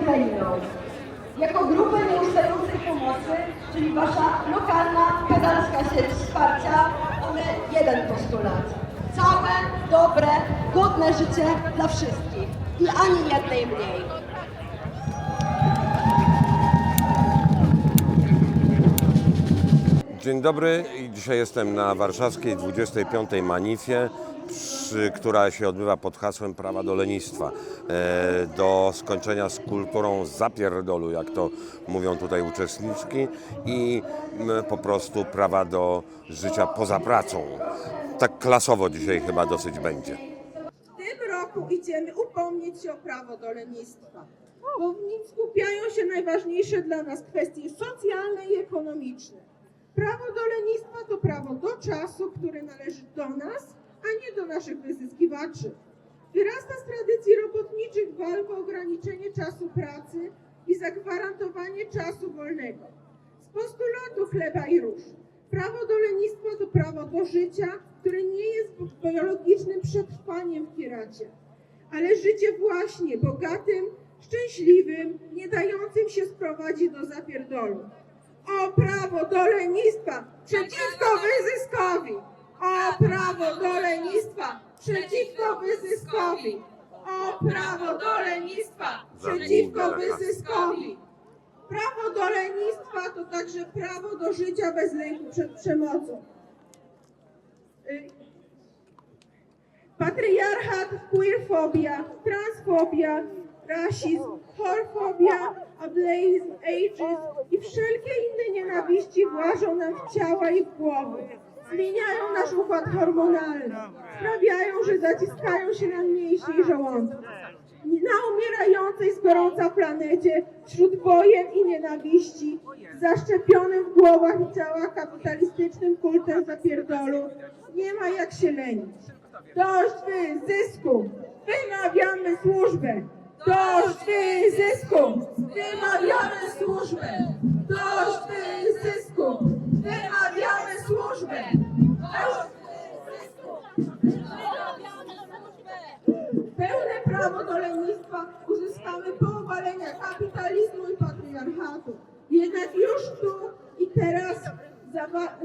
Ukrainą. Jako grupę nieustającej pomocy, czyli Wasza lokalna, pedalska sieć wsparcia, mamy jeden postulat. Całe, dobre, godne życie dla wszystkich i ani jednej mniej. Dzień dobry. Dzisiaj jestem na warszawskiej 25. manifie, która się odbywa pod hasłem prawa do lenistwa. E, do skończenia z kulturą zapierdolu, jak to mówią tutaj uczestniczki i po prostu prawa do życia poza pracą. Tak klasowo dzisiaj chyba dosyć będzie. W tym roku idziemy upomnieć się o prawo do lenistwa, bo w nim skupiają się najważniejsze dla nas kwestie socjalne i ekonomiczne. Prawo do lenistwa to prawo do czasu, który należy do nas, a nie do naszych wyzyskiwaczy. Wyrasta z tradycji robotniczych walk o ograniczenie czasu pracy i zagwarantowanie czasu wolnego. Z postulatu chleba i róż. Prawo do lenistwa to prawo do życia, które nie jest biologicznym przetrwaniem w hieracie, ale życie właśnie bogatym, szczęśliwym, nie dającym się sprowadzić do zapierdolu. O prawo do lenistwa przeciwko wyzyskowi! O prawo do lenistwa przeciwko wyzyskowi! O prawo do lenistwa przeciwko wyzyskowi! Prawo do lenistwa to także prawo do życia bez lęku przed przemocą. Y, Patriarchat, queerfobia, transfobia, rasizm, horfobia, ableizm, ageism i wszelkie inne nienawiści włażą nam w ciała i w głowy. Zmieniają nasz układ hormonalny. Sprawiają, że zaciskają się nam mięśnie i żołądki. Na umierającej z gorąca planecie, wśród wojen i nienawiści, zaszczepionym w głowach i ciałach kapitalistycznym kultem zapierdolu, nie ma jak się lenić. Dość wyzysku! Wymawiamy służbę! Dość wyzysku! Wymawiamy służbę! Dość wyzysku! Wymawiamy służbę! Pełne prawo do lenistwa uzyskamy po obaleniu kapitalizmu i patriarchatu. Jednak już tu i teraz zawa-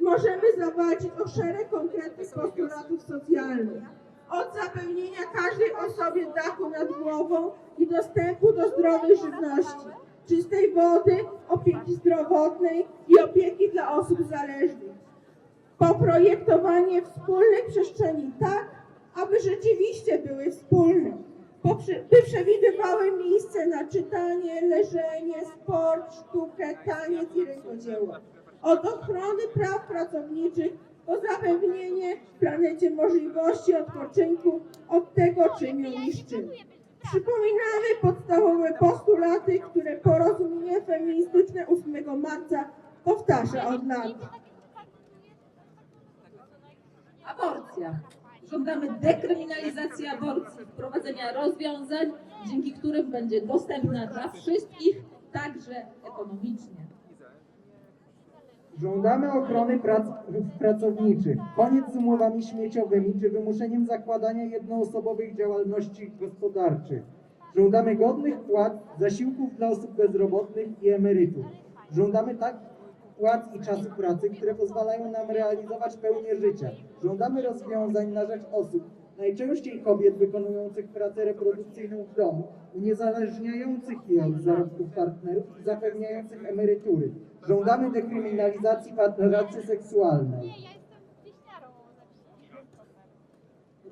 możemy zawalczyć o szereg konkretnych postulatów socjalnych. Od zapewnienia każdej osobie dachu nad głową i dostępu do zdrowej żywności, czystej wody, opieki zdrowotnej i opieki dla osób zależnych poprojektowanie wspólnych przestrzeni tak, aby rzeczywiście były wspólne, by przewidywały miejsce na czytanie, leżenie, sport, sztukę, taniec i rękodzieło. Od ochrony praw pracowniczych po zapewnienie planecie możliwości odpoczynku od tego, czym ją niszczymy. Przypominamy podstawowe postulaty, które porozumienie feministyczne 8 marca powtarza od lat. Aborcja. Żądamy dekryminalizacji aborcji, wprowadzenia rozwiązań, dzięki którym będzie dostępna dla wszystkich, także ekonomicznie. Żądamy ochrony prac pracowniczych, koniec z umowami śmieciowymi czy wymuszeniem zakładania jednoosobowych działalności gospodarczych. Żądamy godnych płac, zasiłków dla osób bezrobotnych i emerytur. Żądamy tak płac i czasu pracy, które pozwalają nam realizować pełnię życia. Żądamy rozwiązań na rzecz osób, najczęściej kobiet wykonujących pracę reprodukcyjną w domu, uniezależniających je od zarobków partnerów i zapewniających emerytury. Żądamy dekryminalizacji pracy seksualnej.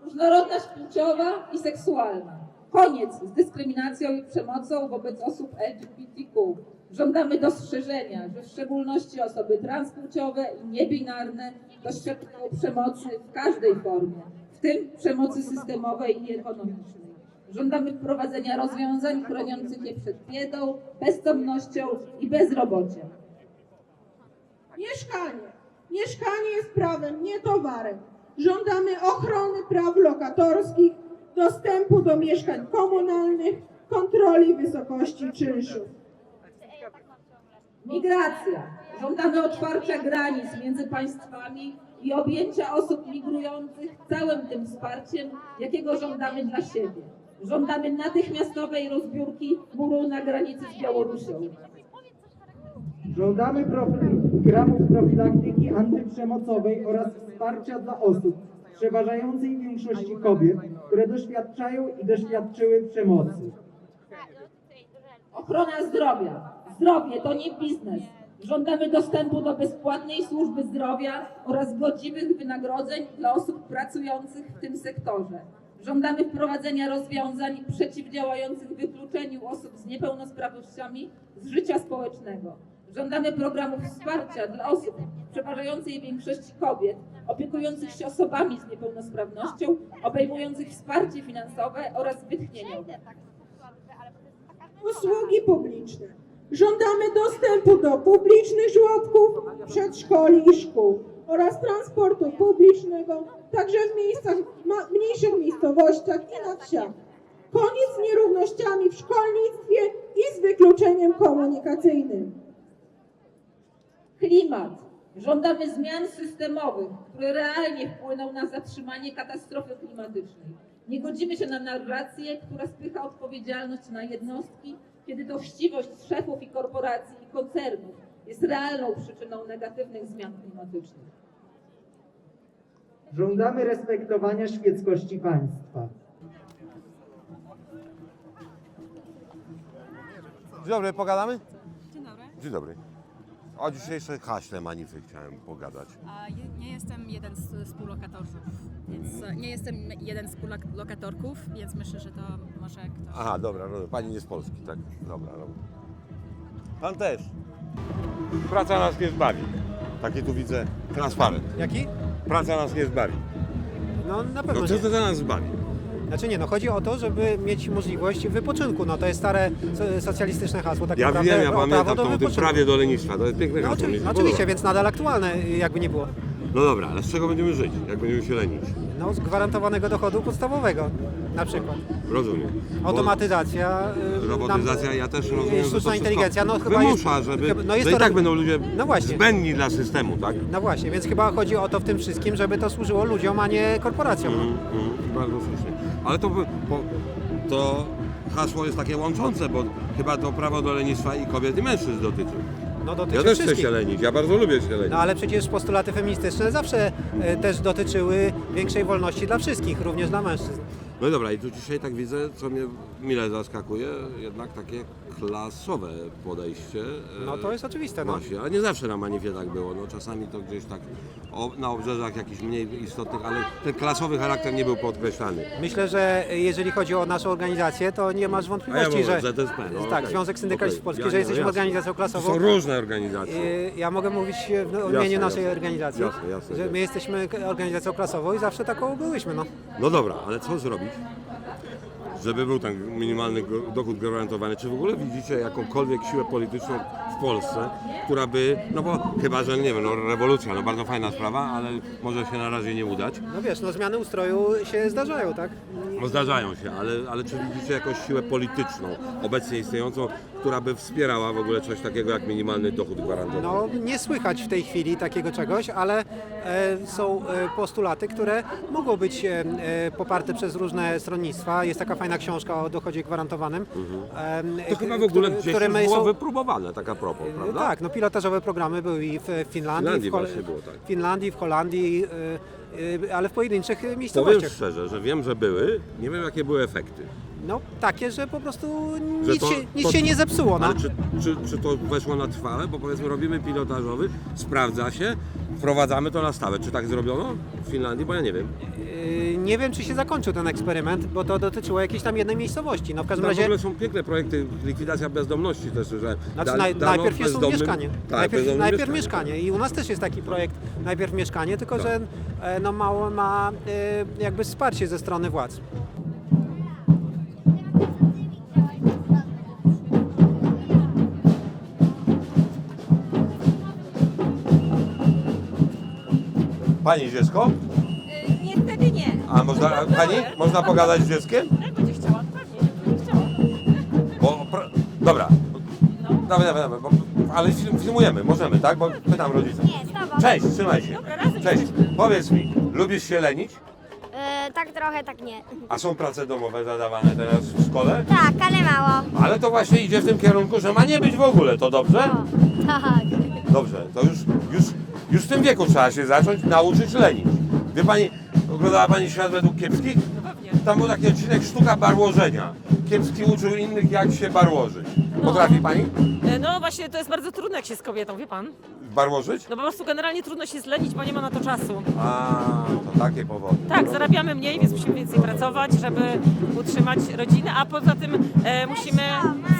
Różnorodność płciowa i seksualna. Koniec z dyskryminacją i przemocą wobec osób LGBTQ. Żądamy dostrzeżenia, że w szczególności osoby transpłciowe i niebinarne doświadczają przemocy w każdej formie, w tym przemocy systemowej i ekonomicznej. Żądamy wprowadzenia rozwiązań chroniących je przed biedą, bezdomnością i bezrobociem. Mieszkanie. Mieszkanie jest prawem, nie towarem. Żądamy ochrony praw lokatorskich, dostępu do mieszkań komunalnych, kontroli wysokości czynszów. Migracja. Żądamy otwarcia granic między państwami i objęcia osób migrujących całym tym wsparciem, jakiego żądamy dla siebie. Żądamy natychmiastowej rozbiórki muru na granicy z Białorusią. Żądamy programów profilaktyki antyprzemocowej oraz wsparcia dla osób, przeważającej większości kobiet, które doświadczają i doświadczyły przemocy. Ochrona zdrowia. Zdrowie to nie biznes. Żądamy dostępu do bezpłatnej służby zdrowia oraz godziwych wynagrodzeń dla osób pracujących w tym sektorze. Żądamy wprowadzenia rozwiązań przeciwdziałających wykluczeniu osób z niepełnosprawnościami z życia społecznego. Żądamy programów wsparcia dla osób, przeważającej większości kobiet, opiekujących się osobami z niepełnosprawnością, obejmujących wsparcie finansowe oraz wytchnieniowe. Usługi publiczne. Żądamy dostępu do publicznych żłobków, przedszkoli i szkół oraz transportu publicznego, także w miejscach, mniejszych miejscowościach i na wsiach. Koniec z nierównościami w szkolnictwie i z wykluczeniem komunikacyjnym. Klimat. Żądamy zmian systemowych, które realnie wpłyną na zatrzymanie katastrofy klimatycznej. Nie godzimy się na narrację, która spycha odpowiedzialność na jednostki, kiedy to chciwość szefów i korporacji i koncernów jest realną przyczyną negatywnych zmian klimatycznych. Żądamy respektowania świeckości państwa. Dzień dobry, pogadamy? Dzień dobry. Dzień dobry. O dzisiejszej haśle manify chciałem pogadać. A je, nie jestem jeden z współlokatorów, więc e, nie jestem jeden z współlokatorków, więc myślę, że to może ktoś. Aha, dobra, rozumiem. pani nie z Polski, tak? Dobra, dobra. Pan też. Praca nas nie zbawi. Taki tu widzę transparent. Jaki? Praca nas nie zbawi. No na pewno No co nie. to za nas zbawi? Znaczy nie, no chodzi o to, żeby mieć możliwość wypoczynku. No to jest stare so- socjalistyczne hasło tak Ja naprawdę. wiem, ja o prawo pamiętam do wypoczynku. prawie do lenistwa. To jest piękne No, hasło. oczywi- się oczywiście, podoba. więc nadal aktualne, jakby nie było. No dobra, ale z czego będziemy żyć? Jak będziemy się lenić? No z gwarantowanego dochodu podstawowego na przykład. Rozumiem. Bo Automatyzacja. y, Robotyzacja, nam- ja też rozumiem, że to Sztuczna inteligencja, no chyba wymusza, jest, żeby, no jest że i to tak będą ludzie No właśnie. zbędni dla systemu, tak? No właśnie, więc chyba chodzi o to w tym wszystkim, żeby to służyło ludziom, a nie korporacjom. Mm, mm, bardzo słusznie. Ale to, po, to hasło jest takie łączące, bo chyba to prawo do lenistwa i kobiet i mężczyzn dotyczy. No dotyczy Ja też chcę wszystkich. się lenić, ja bardzo lubię się lenić. No ale przecież postulaty feministyczne zawsze e, też dotyczyły większej wolności dla wszystkich, również dla mężczyzn. No dobra, i tu dzisiaj tak widzę, co mnie mile zaskakuje, jednak takie klasowe podejście. e, No to jest oczywiste, no. Właśnie, a nie zawsze na manifie tak było. No, czasami to gdzieś tak o, na obrzeżach jakichś mniej istotnych, ale ten klasowy charakter nie był podkreślany. Myślę, że jeżeli chodzi o naszą organizację, to nie masz wątpliwości, mówię, że ZSP, no tak, okej, Związek Syndykalistów okej. Polskich, Ja że nie, jesteśmy jasne. organizacją klasową. są różne organizacje. I Ja mogę mówić w w imieniu naszej jasne. organizacji, Jasne, jasne, że jasne. my jesteśmy k- organizacją klasową i zawsze taką byłyśmy. No. No dobra, ale co zrobić, żeby był ten minimalny dochód gwarantowany? Czy w ogóle widzicie jakąkolwiek siłę polityczną w Polsce, która by, no bo chyba, że nie wiem, no rewolucja, no bardzo fajna sprawa, ale może się na razie nie udać. no wiesz, no zmiany ustroju się zdarzają, tak? No zdarzają się, ale, ale czy widzicie jakąś siłę polityczną obecnie istniejącą, która by wspierała w ogóle coś takiego jak minimalny dochód gwarantowany? No nie słychać w tej chwili takiego czegoś, ale e, są e, postulaty, które mogą być e, e, poparte przez różne stronnictwa. Jest taka fajna książka o dochodzie gwarantowanym. Mhm. To chyba w k- ogóle który- gdzieś które już było są- wypróbowane, taka propos, No prawda? Tak, no pilotażowe programy były i w Finlandii, Finlandii w, Hol- właśnie było, tak. w Finlandii, w Holandii, y, y, ale w pojedynczych Powiem miejscowościach. szczerze, że wiem, że były, nie wiem jakie były efekty. No takie, że po prostu Że nic, to- się, nic to- się nie zepsuło. No. Ale czy, czy, czy to weszło na trwałe? Bo powiedzmy robimy pilotażowy, sprawdza się, wprowadzamy to na stałe. Czy tak zrobiono w Finlandii? Bo ja nie wiem. Y, Nie wiem, czy się zakończył ten eksperyment, bo to dotyczyło jakiejś tam jednej miejscowości. No w każdym w razie ogóle są piękne projekty, likwidacja bezdomności też, że Znaczy, da- naj, dano najpierw jest bezdomnym- mieszkanie. Tak, najpierw bezdomnym najpierw mieszkanie. I u nas też jest taki projekt, najpierw mieszkanie, tylko Tak. że e, no, mało ma e, jakby wsparcie ze strony władz. Pani dziecko? Niestety nie. A można, a pani? Można pogadać z dzieckiem? Jak będzie chciała, pewnie, będzie chciała. Bo, pro, dobra. Dawaj, dawaj, dawaj, bo, ale film- filmujemy, możemy, tak? Bo pytam rodziców. Nie, stawam. Cześć, trzymaj się. Dobra, razem Cześć, jesteśmy. powiedz mi, lubisz się lenić? E, tak trochę, tak nie. A są prace domowe zadawane teraz w szkole? Tak, ale mało. Ale to właśnie idzie w tym kierunku, że ma nie być w ogóle, to dobrze? Tak. Dobrze, to już, już, już w tym wieku trzeba się zacząć nauczyć lenić. Wie pani, oglądała pani świat według kiepskich? Tam był taki odcinek sztuka barłożenia. Kiepski uczył innych jak się barłożyć. Potrafi pani E, No właśnie, to jest bardzo trudne, jak się z kobietą, wie pan? barłożyć? No po prostu generalnie trudno się zlenić, bo nie ma na to czasu. A, to takie powody. Tak, zarabiamy mniej, więc musimy więcej pracować, żeby utrzymać rodzinę, a poza tym e, musimy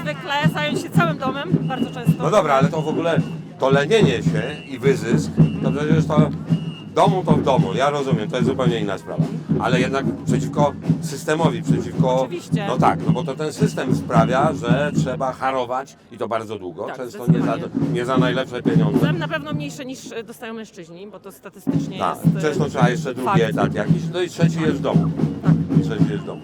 zwykle zająć się całym domem, bardzo często. No dobra, ale to w ogóle to lenienie się i wyzysk, to przecież to w domu to w domu, ja rozumiem, to jest zupełnie inna sprawa. Ale jednak przeciwko systemowi, przeciwko... Oczywiście. No tak, no bo to ten system sprawia, że trzeba harować i to bardzo długo, Tak, często nie za, zdecydowanie. nie za najlepsze pieniądze. Zem na pewno mniejsze niż e, dostają mężczyźni, bo to statystycznie Tak, jest. e, często trzeba jeszcze drugi fakt. etat jakiś, no i trzeci jest w domu. I trzeci jest w domu.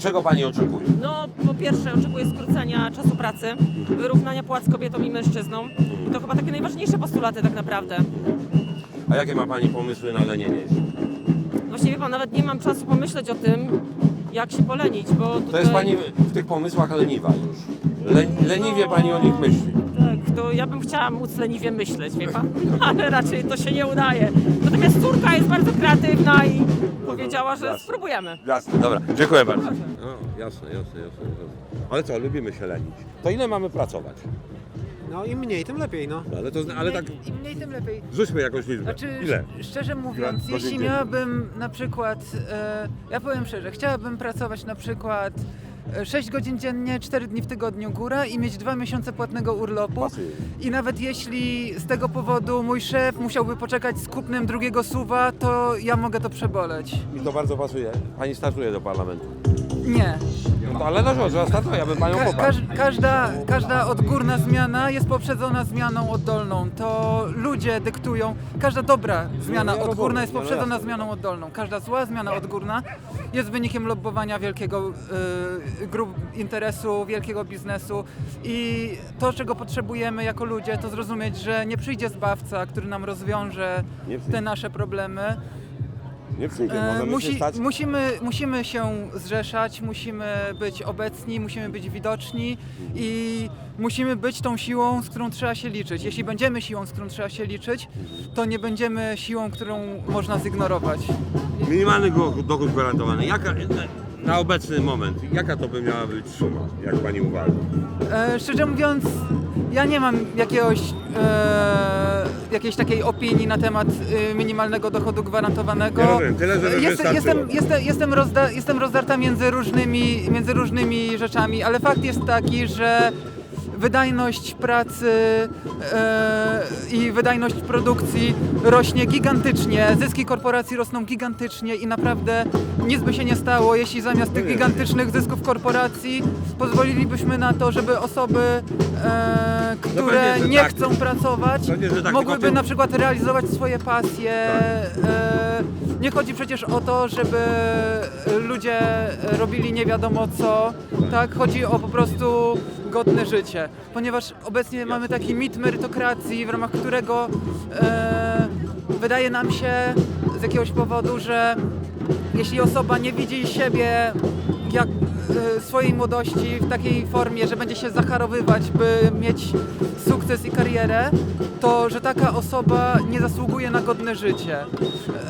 Czego Pani oczekuje? No, po pierwsze oczekuję skrócenia czasu pracy, wyrównania płac kobietom i mężczyznom. I to chyba takie najważniejsze postulaty tak naprawdę. A jakie ma Pani pomysły na lenienie się? Właściwie pan nawet nie mam czasu pomyśleć o tym, jak się polenić, bo To tutaj... jest Pani w tych pomysłach leniwa już. Le, leniwie Pani o nich myśli. To ja bym chciała móc leniwie myśleć, wie pan, ale raczej to się nie udaje. Natomiast córka jest bardzo kreatywna i powiedziała, że Jasne. spróbujemy. Jasne, dobra, dziękuję bardzo. No, jasne, jasne, jasne, jasne. Ale co, lubimy się lenić. To ile mamy pracować? No im mniej, tym lepiej, no. No, ale, to, ale tak Im mniej, tym lepiej. rzućmy jakąś liczbę. Znaczy, Ile? szczerze mówiąc, godzin jeśli miałabym na przykład, e, ja powiem szczerze, chciałabym pracować na przykład 6 godzin dziennie, 4 dni w tygodniu góra i mieć 2 miesiące płatnego urlopu. I nawet jeśli z tego powodu mój szef musiałby poczekać z kupnem drugiego suwa, to ja mogę to przeboleć. Mi to bardzo pasuje. Pani startuje do parlamentu. Nie. No ale na żołd, że startuję, ja bym Panią Ka- poparł. każ, każda, każda odgórna zmiana jest poprzedzona zmianą oddolną. To ludzie dyktują. Każda dobra zmiana rozumiem, odgórna jest no poprzedzona jasne. zmianą oddolną. Każda zła zmiana odgórna jest wynikiem lobbowania wielkiego y, grup interesu, wielkiego biznesu. I to, czego potrzebujemy jako ludzie, to zrozumieć, że nie przyjdzie zbawca, który nam rozwiąże te nasze problemy. Nie przyjdzie, E, możemy się musi, stać. musimy, musimy się zrzeszać, musimy być obecni, musimy być widoczni i musimy być tą siłą, z którą trzeba się liczyć. Jeśli będziemy siłą, z którą trzeba się liczyć, to nie będziemy siłą, którą można zignorować. Minimalny go- dochód gwarantowany. Jaka, na obecny moment, jaka to by miała być suma, jak Pani uważa? E, szczerze mówiąc, ja nie mam jakiegoś, e, jakiejś takiej opinii na temat e, minimalnego dochodu gwarantowanego. Ja rozumiem, tyle, żeby wystarczyło. jestem, jestem, jestem, rozda, jestem rozdarta między różnymi, między różnymi rzeczami, ale fakt jest taki, że wydajność pracy e, i wydajność produkcji rośnie gigantycznie, zyski korporacji rosną gigantycznie i naprawdę nic by się nie stało, jeśli zamiast tych gigantycznych zysków korporacji pozwolilibyśmy na to, żeby osoby, e, które że nie tak. chcą pracować, Pewnie, tak, mogłyby na przykład realizować swoje pasje. E, nie chodzi przecież o to, żeby ludzie robili nie wiadomo co, tak? Chodzi o po prostu godne życie. Ponieważ obecnie mamy taki mit merytokracji, w ramach którego e, wydaje nam się z jakiegoś powodu, że jeśli osoba nie widzi siebie jak e, swojej młodości w takiej formie, że będzie się zacharowywać, by mieć sukces i karierę, to że taka osoba nie zasługuje na godne życie.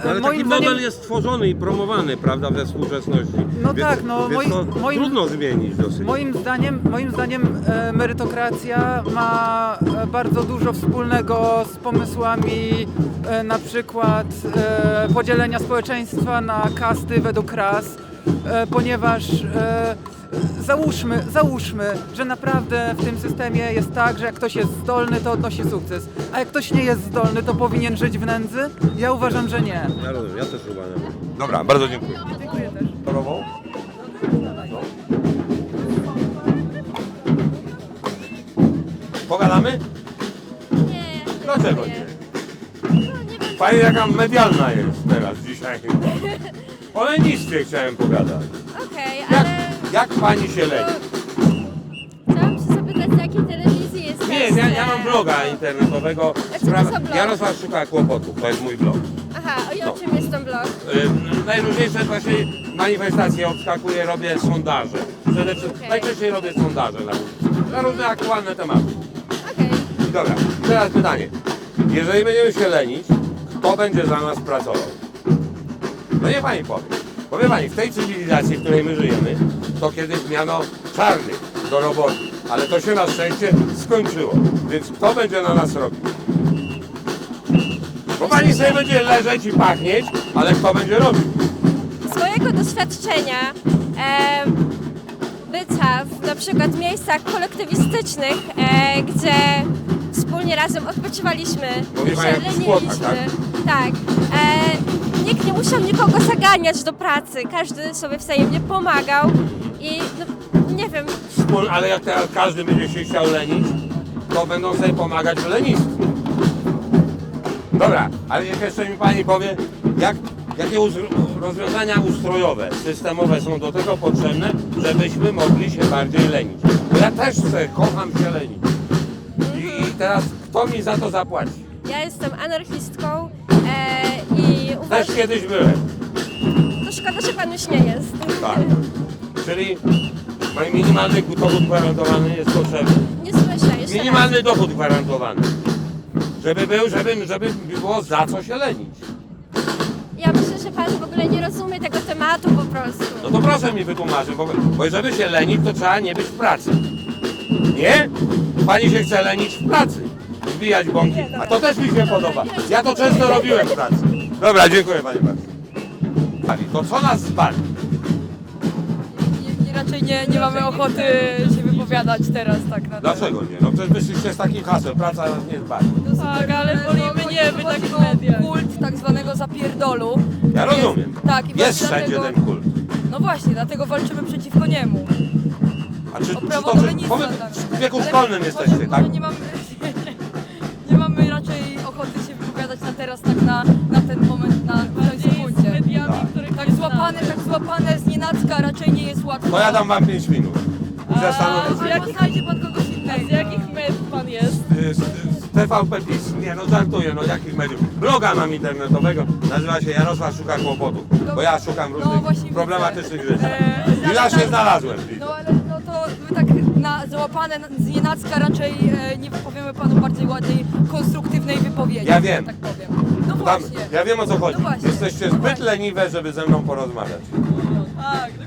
E, Ale taki model jest tworzony i promowany, prawda, we współczesności. No Więc- tak, no, więc moim- trudno zmienić dosyć. Moim zdaniem, moim zdaniem e, merytokracja ma e, bardzo dużo wspólnego z pomysłami e, na przykład e, podzielenia społeczeństwa na kasty według ras, ponieważ e, załóżmy, załóżmy, że naprawdę w tym systemie jest tak, że jak ktoś jest zdolny, to odnosi sukces, a jak ktoś nie jest zdolny, to powinien żyć w nędzy? Ja uważam, że nie. Ja rozumiem, ja też uważam. Dobra, bardzo dziękuję. Dziękuję też. Chorową? Pogadamy? Nie. Dlaczego nie? No. Pani jaka medialna jest teraz dzisiaj. O lenistwie chciałem pogadać. Okej, Jak, ale jak pani się leni? chciałam się zapytać, z jakiej telewizji jest Nie, ja, ja mam bloga internetowego. To za blog? Jarosław szuka kłopotów, to jest mój blog. Aha, i o czym jest ten blog? Najróżniejsze właśnie manifestacje obskakuję, robię sondaże. Przede wszystkim Okej. najczęściej robię sondaże na, na różne aktualne tematy. Okej. Dobra, teraz pytanie. Jeżeli będziemy się lenić, kto będzie za nas pracował? No nie pani powie. Powie pani, w tej cywilizacji, w której my żyjemy, to kiedyś miano czarnych do roboty. Ale to się na szczęście skończyło. Więc kto będzie na nas robił? Bo pani sobie będzie leżeć i pachnieć, ale kto będzie robił? Z mojego doświadczenia e, bycia w na przykład miejscach kolektywistycznych, e, gdzie wspólnie razem odpoczywaliśmy, Mówi pani się jak w skłotach, leniliśmy. Tak. E, nikt nie musiał nikogo zaganiać do pracy, każdy sobie wzajemnie pomagał i no, nie wiem, Wspól, ale jak teraz każdy będzie się chciał lenić, to będą sobie pomagać w lenistwie. Dobra, ale niech jeszcze mi pani powie, jak, jakie uz- rozwiązania ustrojowe, systemowe są do tego potrzebne, żebyśmy mogli się bardziej lenić. Bo ja też chcę, kocham się lenić. I, I teraz kto mi za to zapłaci? ja jestem anarchistką e, Też kiedyś byłem. to szkoda, że pan już nie jest. Tak. Czyli mój minimalny dochód gwarantowany jest potrzebny. Nie słyszę jeszcze Minimalny dochód gwarantowany. Żeby był, żeby, żeby było za co się lenić. raz. Ja myślę, że pan w ogóle nie rozumie tego tematu po prostu. No to proszę mi wytłumaczyć, bo, bo żeby się lenić, to trzeba nie być w pracy. Nie? Pani się chce lenić w pracy. Wbijać bąki. A to też mi się podoba. Ja to często robiłem w pracy. Dobra, dziękuję Pani bardzo. Pani, to co nas zbali? I raczej nie, nie mamy ochoty się wypowiadać teraz tak na Dlaczego nie? No przecież wyszliście z takim hasłem, praca nas nie zbali. Tak, ale wolimy nie być tak w mediach. kult tak zwanego zapierdolu. Ja Jest- rozumiem. Tak, i Jest właśnie wszędzie dlatego, ten kult. No właśnie, dlatego walczymy przeciwko niemu. A czy, O czy prawo to do czy, lenistwa. powiedz, tak. w wieku Ale szkolnym może- jesteście, może tak? Nie mamy, Tak złapane, tak złapane z nienacka raczej nie jest łatwo. To ja dam Wam 5 minut. Zastanowić się. Albo znajdzie pan kogoś innego. Z jakich mediów pan jest? z, z TVP PiS. Nie no żartuję, no jakich mediów. Bloga mam internetowego, nazywa się Jarosław Szuka Kłopotów. Bo ja szukam No różnych właśnie problematycznych rzeczy. Eee, I ja się znalazłem. Na, załapane z nienacka raczej e, nie wypowiemy panu bardziej ładnej, konstruktywnej wypowiedzi. Ja wiem. Tak powiem. No Tam, właśnie. ja wiem o co chodzi. No właśnie. Jesteście No zbyt właśnie. leniwe, żeby ze mną porozmawiać.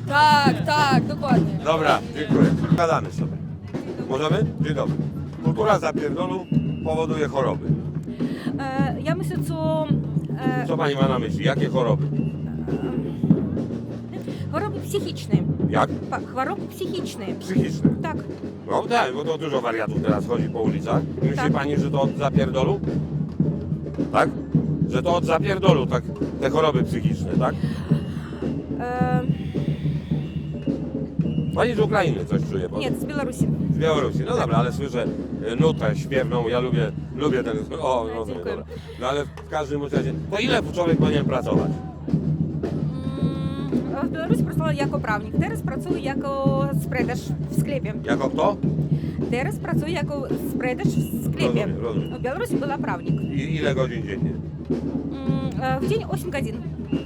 Tak, tak, dokładnie. Dobra, dziękuję. Gadamy sobie. Możemy? Dzień dobry. Kultura zapierdolu powoduje choroby. E, ja myślę, co e, Co pani ma na myśli? Jakie choroby? choroby psychiczne. Jak? Pa, choroby psychiczne. Psychiczne. Tak. No tak, bo to dużo wariatów teraz chodzi po ulicach. Myśli Tak. pani, że to od zapierdolu? Tak? Że to od zapierdolu, tak? Te choroby psychiczne, tak? E, Pani z Ukrainy coś czuje, bo nie, z Białorusi. z Białorusi. No dobra, ale słyszę y, nutę śpiewną, ja lubię, lubię ten... O, rozumiem, dziękuję. dobra. No ale w każdym razie, to ile człowiek powinien pracować? Pracowała jako prawnik. Teraz pracuję jako sprzedaż w sklepie. Jako kto? Teraz pracuję jako sprzedaż w sklepie. Rozumiem, rozumiem. W Białorusi była prawnik. I ile godzin dziennie? Mm, e, W dzień 8 godzin.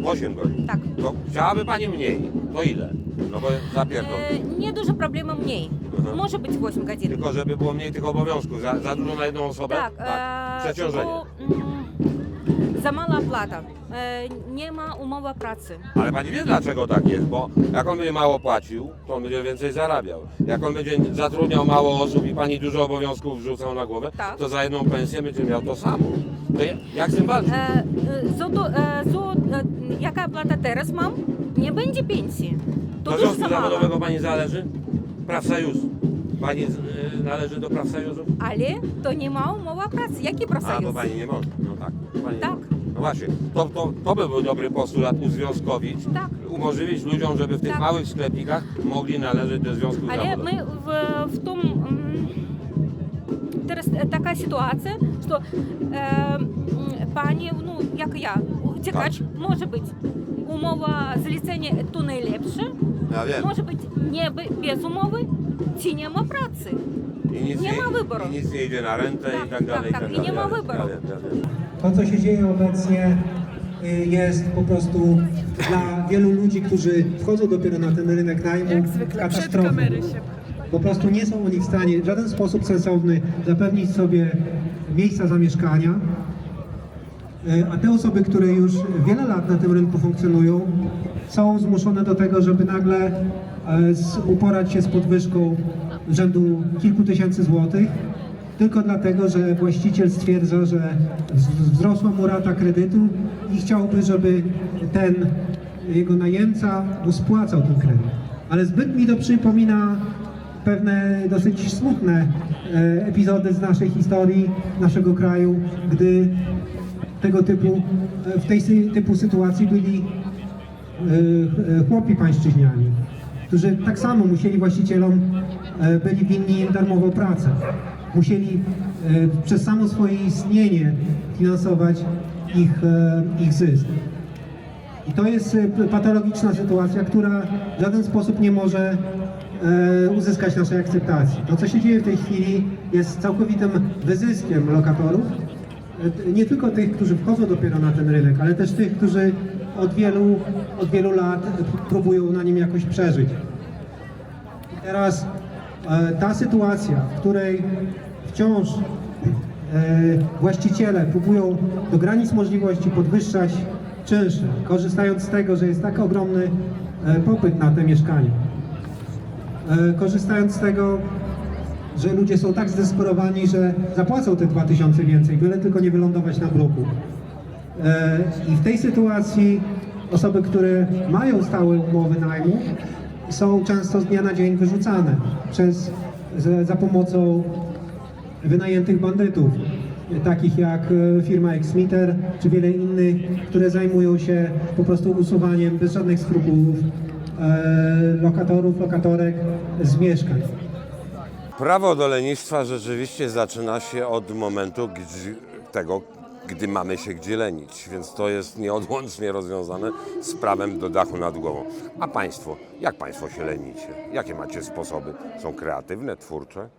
8 godzin. Tak. To chciałaby pani mniej. To ile? No bo zapierdol. E, Nie dużo problemu mniej. Mhm. Może być 8 godzin. Tylko żeby było mniej tych obowiązków. Za, za dużo na jedną osobę? Tak, e, Przeciążenie. bo, mm, za mała plata. E, nie ma umowa pracy. Ale pani wie dlaczego tak jest, bo jak on będzie mało płacił, to on będzie więcej zarabiał. Jak on będzie zatrudniał mało osób i pani dużo obowiązków wrzucał na głowę, Tak. to za jedną pensję będzie miał to samo. To jak z tym walczyć? E, e to, e, e, jaka plata teraz mam? Nie będzie pensji. To Na już za związku zawodowego pani zależy? Praw Sojusz. Pani y, należy do praw Sojuzu? Ale to nie ma umowy pracy. Jaki A, bo pani nie może. No tak. Pani Tak. Nie może. No właśnie, to, to, to by był dobry postulat uzwiązkowić, Tak. umożliwić ludziom, żeby w tych Tak. małych sklepikach mogli należeć do związku Ale my w, w tym mm, teraz taka sytuacja, że e, pani, no jak ja, uciekacz, może być umowa zlecenie to najlepsze, Ja wiem. może być nie be- bez umowy, czy nie ma pracy. I nic nie ma wyboru. I nic nie idzie na rentę Tak, i tak dalej. tak, tak tak. I nie dalej. ma Ja wiem, wyboru. Ja wiem. To, co się dzieje obecnie, y, jest po prostu dla wielu ludzi, którzy wchodzą dopiero na ten rynek najmu, katastrofą. Po prostu nie są oni w stanie w żaden sposób sensowny zapewnić sobie miejsca zamieszkania. E, A te osoby, które już wiele lat na tym rynku funkcjonują, są zmuszone do tego, żeby nagle e, uporać się z podwyżką rzędu kilku tysięcy złotych, tylko dlatego, że właściciel stwierdza, że wz- wzrosła mu rata kredytu i chciałby, żeby ten jego najemca spłacał ten kredyt. Ale zbyt mi to przypomina pewne dosyć smutne e, epizody z naszej historii, naszego kraju, gdy tego typu, e, w tej typu sytuacji byli chłopi pańszczyźniani, którzy tak samo musieli właścicielom, e, byli winni im darmową pracę. Musieli e, przez samo swoje istnienie finansować ich, e, ich zysk. I to jest e, patologiczna sytuacja, która w żaden sposób nie może e, uzyskać naszej akceptacji. To, co się dzieje w tej chwili, jest całkowitym wyzyskiem lokatorów, e, nie tylko tych, którzy wchodzą dopiero na ten rynek, ale też tych, którzy od wielu, od wielu lat próbują na nim jakoś przeżyć. I teraz e, ta sytuacja, w której wciąż e, właściciele próbują do granic możliwości podwyższać czynsze, korzystając z tego, że jest tak ogromny e, popyt na te mieszkania. Korzystając z tego, że ludzie są tak zdesperowani, że zapłacą te 2000 więcej, byle tylko nie wylądować na bruku. E, I w tej sytuacji osoby, które mają stałe umowy najmu, są często z dnia na dzień wyrzucane przez, za, pomocą wynajętych bandytów, takich jak e, firma Exmiter czy wiele innych, które zajmują się po prostu usuwaniem bez żadnych skrupułów e, lokatorów, lokatorek z mieszkań. Prawo do lenistwa rzeczywiście zaczyna się od momentu tego, gdy mamy się gdzie lenić, więc to jest nieodłącznie rozwiązane z prawem do dachu nad głową. A Państwo, jak Państwo się lenicie? Jakie macie sposoby? Są kreatywne, twórcze?